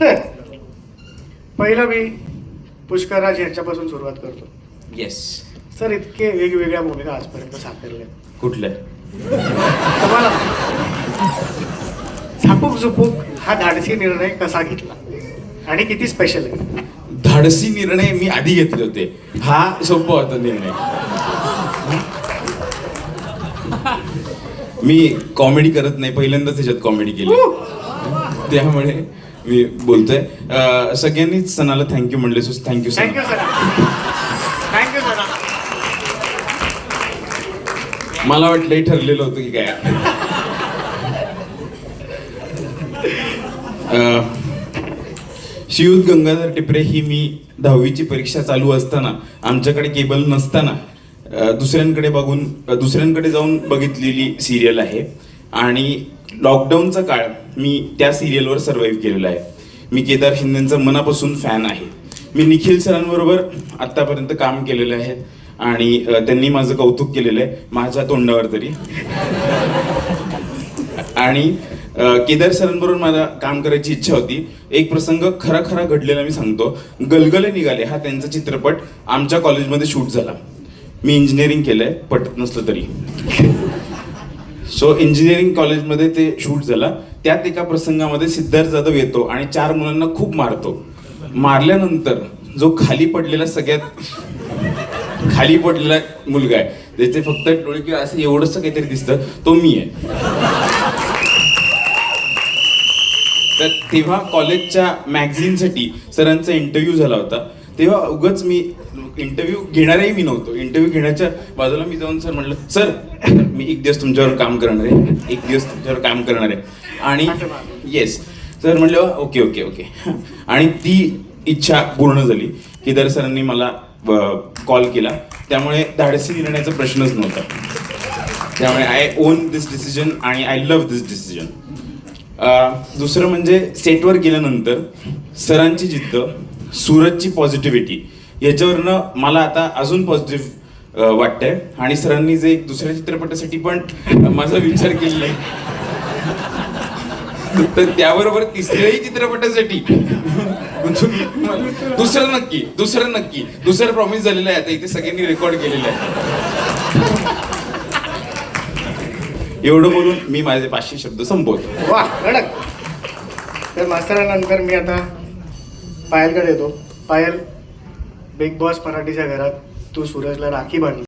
तर पहिलं मी पुष्कराज यांच्यापासून सुरुवात करतो. येस सर इतके वेगवेगळ्या भूमिका आजपर्यंत साकारल्या. कुठलं? तुम्हाला झापूक झुपूक हा धाडसी निर्णय कसा घेतला? आणि किती स्पेशल आहे? धाडसी निर्णय मी आधी घेतले होते. हा सोपा होता निर्णय. मी कॉमेडी करत नाही पहिल्यांदाच त्याच्यात कॉमेडी केली. त्यामुळे मी बोलतोय. सगळ्यांनीच सणाला थँक्यू म्हणले so thank you sir thank you sir मला वाटलं हे ठरलेलं होतं की काय. शिवूत गंगाधर टिपरे ही मी दहावीची परीक्षा चालू असताना आमच्याकडे केबल नसताना दुसऱ्यांकडे बघून दुसऱ्यांकडे जाऊन बघितलेली सिरियल आहे. आणि लॉकडाऊनचा काळ मी त्या सिरियलवर सर्व्हाइव्ह केलेला आहे. मी केदार शिंदेचा मनापासून फॅन आहे. मी निखिल सरांबरोबर आत्तापर्यंत काम केलेलं आहे आणि त्यांनी माझं कौतुक केलेलं आहे माझ्या तोंडावर तरी. आणि केदार सरांबरोबर मला काम करायची इच्छा होती. एक प्रसंग खरा खरा घडलेला मी सांगतो. गलगले निघाले हा त्यांचा चित्रपट आमच्या कॉलेजमध्ये शूट झाला. मी इंजिनिअरिंग केलंय पटत नसलं तरी. सो इंजिनिअरिंग कॉलेजमध्ये ते शूट झाला. त्यात एका प्रसंगामध्ये सिद्धार्थ जाधव येतो आणि चार मुलांना खूप मारतो. मारल्यानंतर जो खाली पडलेला सगळ्यात खाली पडलेला मुलगा आहे ज्याचे फक्त डोळे किंवा असं एवढंसं काहीतरी दिसतं तो मी आहे. तर तेव्हा कॉलेजच्या मॅगझिनसाठी सरांचा इंटरव्ह्यू झाला होता. तेव्हा उगाच मी इंटरव्ह्यू घेणारही मी नव्हतो. इंटरव्ह्यू घेण्याच्या बाजूला मी जाऊन सर म्हटलं सर मी एक दिवस तुमच्यावर काम करणार आहे. एक दिवस तुमच्यावर काम करणार आहे. आणि येस सर म्हटलं ओके ओके ओके आणि ती इच्छा पूर्ण झाली केदार सरांनी मला कॉल केला. त्यामुळे धाडसी निर्णयाचा प्रश्नच नव्हता. त्यामुळे आय ओन दिस डिसिजन आणि आय लव्ह दिस डिसिजन दुसरं म्हणजे सेटवर गेल्यानंतर सरांची जिद्द सूरजची पॉझिटिव्हिटी याच्यावरनं मला आता अजून पॉझिटिव्ह वाटतंय. आणि सरांनी जे एक दुसऱ्या चित्रपटासाठी पण माझा विचार केलेला आहे तर त्याबरोबर तिसऱ्याही चित्रपटासाठी. दुसरं नक्की दुसरं नक्की. दुसरं प्रॉमिस झालेलं आहे. आता इथे सगळ्यांनी रेकॉर्ड केलेलं आहे. एवढं बोलून मी माझे पाचशे शब्द संपवतो. वा कडक. तर मास्तरानंतर मी आता पायलकडे येतो. पायल बिग बॉस मराठीच्या घरात तू सूरजला राखी बांधली